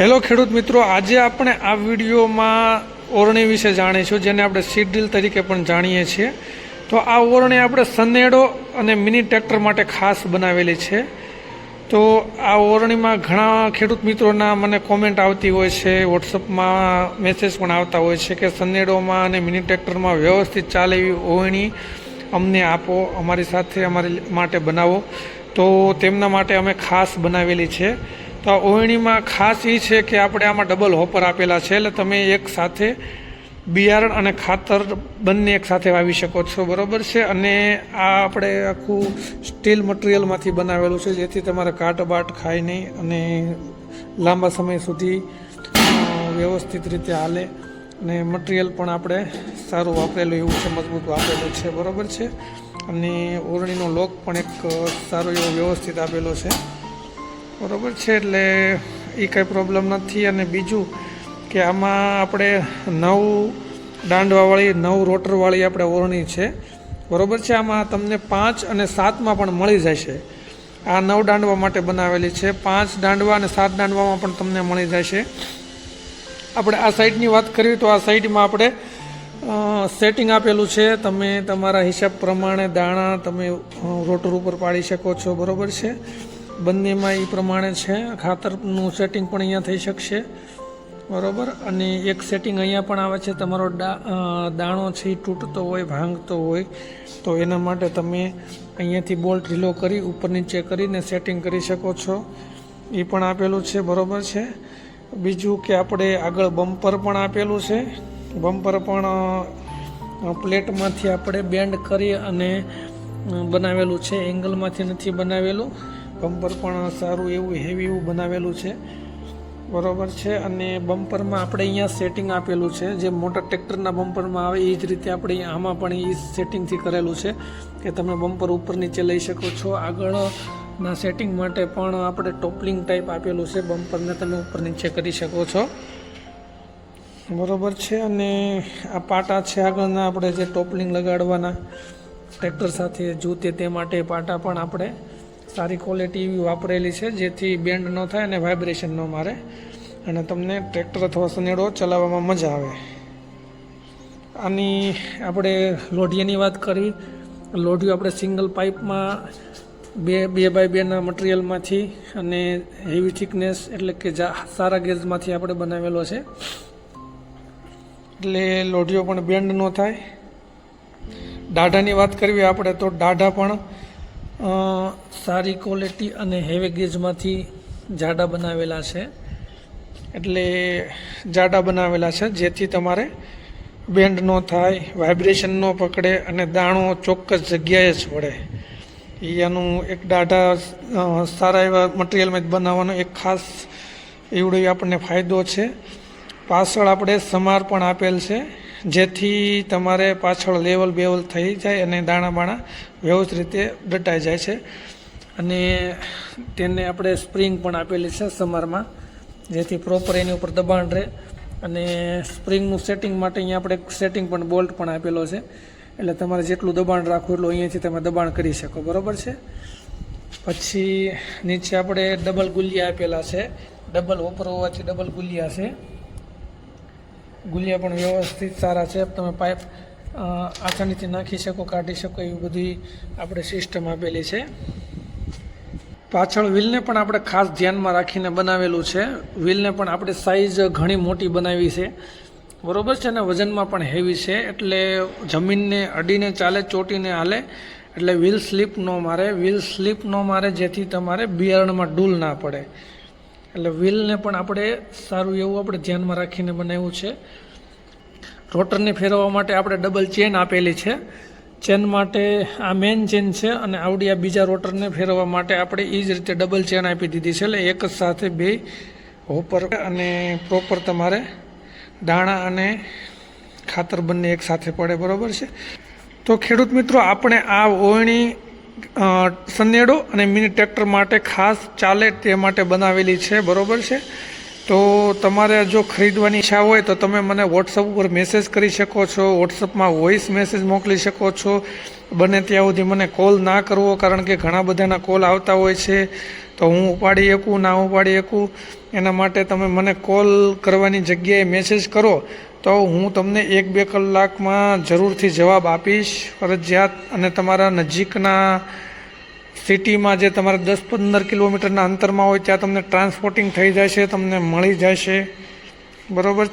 Hello ખેડૂત મિત્રો, આજે આપણે આ વિડીયોમાં ઓરણી વિશે જાણીશું, જેને આપણે સીડ ડીલ તરીકે પણ જાણીએ છીએ. તો આ ઓરણી આપણે સનેડો અને મિની ટ્રેક્ટર માટે ખાસ બનાવેલી છે. તો આ ઓરણીમાં ઘણા ખેડૂત મિત્રોના મને કોમેન્ટ આવતી હોય છે વોટ્સઅપમાં મેસેજ પણ આવતા હોય છે કે સનેડોમાં અને મિની ટ્રેક્ટરમાં વ્યવસ્થિત ચાલે એવી ઓરણી અમને આપો, અમારી સાથે અમારી માટે બનાવો. તો તેમના માટે અમે ખાસ બનાવેલી છે. તો ઓહણીમાં ખાસ એ છે કે આપણે આમાં ડબલ હોપર આપેલા છે. એટલે તમે એક સાથે બિયારણ અને ખાતર બંને એક સાથે વાવી શકો છો. બરોબર છે? અને આ આપણે આખું સ્ટીલ મટીરિયલમાંથી બનાવેલું છે, જેથી તમારે કાટબાટ ખાય નહીં અને લાંબા સમય સુધી વ્યવસ્થિત રીતે હાલે. અને મટીરિયલ પણ આપણે સારું વાપરેલું, એવું છે, મજબૂત વાપરેલું છે. બરોબર છે? અને ઓરણીનો લોક પણ એક સારો એવો વ્યવસ્થિત આપેલો છે. બરોબર છે, એટલે એ કંઈ પ્રોબ્લેમ નથી. અને બીજું કે આમાં આપણે નવ દાંડવાવાળી, નવ રોટરવાળી આપણે ઓરણી છે. બરોબર છે, આમાં તમને પાંચ અને સાતમાં પણ મળી જશે. આ નવ દાંડવા માટે બનાવેલી છે. પાંચ દાંડવા અને સાત દાંડવામાં પણ તમને મળી જશે. આપણે આ સાઈડની વાત કરીએ તો આ સાઈડમાં આપણે સેટિંગ આપેલું છે. તમે તમારા હિસાબ પ્રમાણે દાણા તમે રોટર ઉપર પાડી શકો છો. બરોબર છે? બંનેમાં એ પ્રમાણે છે. ખાતરનું સેટિંગ પણ અહીંયા થઈ શકશે. બરાબર? અને એક સેટિંગ અહીંયા પણ આવે છે. તમારો દાણો છે એ તૂટતો હોય, ભાંગતો હોય, તો એના માટે તમે અહીંયાથી બોલ્ટ ઢીલો કરી, ઉપર નીચે કરીને સેટિંગ કરી શકો છો. એ પણ આપેલું છે. બરોબર છે? બીજું કે આપણે આગળ બમ્પર પણ આપેલું છે. બમ્પર પણ પ્લેટમાંથી આપણે બેન્ડ કરી અને બનાવેલું છે. એંગલમાંથી નથી બનાવેલું. બમ્પર પણ સારું એવું હેવી એવું બનાવેલું છે. બરોબર છે? અને બમ્પરમાં આપણે અહીંયા સેટિંગ આપેલું છે. જે મોટા ટ્રેક્ટરના બમ્પરમાં આવે એ જ રીતે આપણે અહીંયા આમાં પણ એ સેટિંગથી કરેલું છે કે તમે બમ્પર ઉપર નીચે લઈ શકો છો. આગળના સેટિંગ માટે પણ આપણે ટોપલિંગ ટાઈપ આપેલું છે બમ્પરને તમે ઉપર નીચે કરી શકો છો. બરોબર છે? અને આ પાટા છે આગળના આપણે જે ટોપલિંગ લગાડવાના. ટ્રેક્ટર સાથે જૂતે તે માટે પાટા પણ આપણે સારી ક્વોલિટી એવી વાપરેલી છે, જેથી બેન્ડ ન થાય અને વાઇબ્રેશન ન મારે. અને તમને ટ્રેક્ટર અથવા સનેડો ચલાવવામાં મજા આવે. આની આપણે લોઢિયાની વાત કરી. લોઢિયું આપણે સિંગલ પાઇપમાં બે બે બાય બેના મટીરિયલમાંથી અને હેવી થિકનેસ એટલે કે સારા ગેજમાંથી આપણે બનાવેલો છે. એટલે લોઢિયો પણ બેન્ડ ન થાય. દાઢાની વાત કરવી આપણે તો દાઢા પણ સારી ક્વોલિટી અને હેવી ગેજમાંથી જાડા બનાવેલા છે. એટલે જાડા બનાવેલા છે, જેથી તમારે બેન્ડ ન થાય વાઇબ્રેશન ન પકડે અને દાણો ચોક્કસ જગ્યાએ જ પડે એનું એક દાઢા સારા એવા મટીરિયલમાં જ બનાવવાનો એક ખાસ એવડો આપણને ફાયદો છે. પાછળ આપણે સમાર પણ આપેલ છે. જેથી તમારે પાછળ લેવલ બેવલ થઈ જાય અને દાણા બાણા વ્યવસ્થિત રીતે દટાઈ જાય છે. અને તેને આપણે સ્પ્રિંગ પણ આપેલી છે સમરમાં, જેથી પ્રોપર એની ઉપર દબાણ રહે. અને સ્પ્રિંગનું સેટિંગ માટે અહીંયા આપણે સેટિંગ પણ બોલ્ટ પણ આપેલો છે. એટલે તમારે જેટલું દબાણ રાખવું એટલું અહીંયાથી તમે દબાણ કરી શકો, બરાબર છે? પછી નીચે આપણે ડબલ ગુલિયા આપેલા છે. ડબલ ઓપર હોવાથી ડબલ ગુલિયા છે. ગુલિયા પણ વ્યવસ્થિત સારા છે. તમે પાઇપ આસાનીથી નાખી શકો, કાઢી શકો, એવી બધી આપણે સિસ્ટમ આપેલી છે. પાછળ વ્હીલને પણ આપણે ખાસ ધ્યાનમાં રાખીને બનાવેલું છે. વ્હીલને પણ આપણે સાઇઝ ઘણી મોટી બનાવી છે. બરોબર છે અને વજનમાં પણ હેવી છે. એટલે જમીનને અડીને ચાલે, ચોટીને હાલે, એટલે વ્હીલ સ્લીપ ન મારે વ્હીલ સ્લીપ ન મારે જેથી તમારે બિયારણમાં ડૂલ ના પડે. એટલે વ્હીલને પણ આપણે સારું એવું આપણે ધ્યાનમાં રાખીને બનાવ્યું છે. રોટરને ફેરવવા માટે આપણે ડબલ ચેન આપેલી છે. ચેન માટે આ મેન ચેન છે અને આવડી આ બીજા રોટરને ફેરવવા માટે આપણે એ જ રીતે ડબલ ચેન આપી દીધી છે. એટલે એક જ સાથે બે હોપર અને પ્રોપર તમારે દાણા અને ખાતર બંને એક સાથે પડે, બરાબર છે? તો ખેડૂત મિત્રો, આપણે આ ઓયણી સનેડો અને મિની ટ્રેક્ટર માટે ખાસ ચાલે તે માટે બનાવેલી છે, બરાબર છે? તો તમારે જો ખરીદવાની ઈચ્છા હોય તો તમે મને વોટ્સઅપ ઉપર મેસેજ કરી શકો છો વોટ્સઅપમાં વોઇસ મેસેજ મોકલી શકો છો. બને ત્યાં સુધી મને કોલ ના કરવો, કારણ કે ઘણા બધાના કોલ આવતા હોય છે. તો હું ઉપાડી શકું, ના ઉપાડી શકું, એના માટે તમે મને કોલ કરવાની જગ્યાએ મેસેજ કરો, તો હું તમને એક બે કલાકમાં જરૂરથી જવાબ આપીશ. ફરજિયાત અને તમારા નજીકના સિટીમાં જે તમારે દસ પંદર કિલોમીટરના અંતરમાં હોય, ત્યાં તમને ટ્રાન્સપોર્ટિંગ થઈ જશે, તમને મળી જશે. બરાબર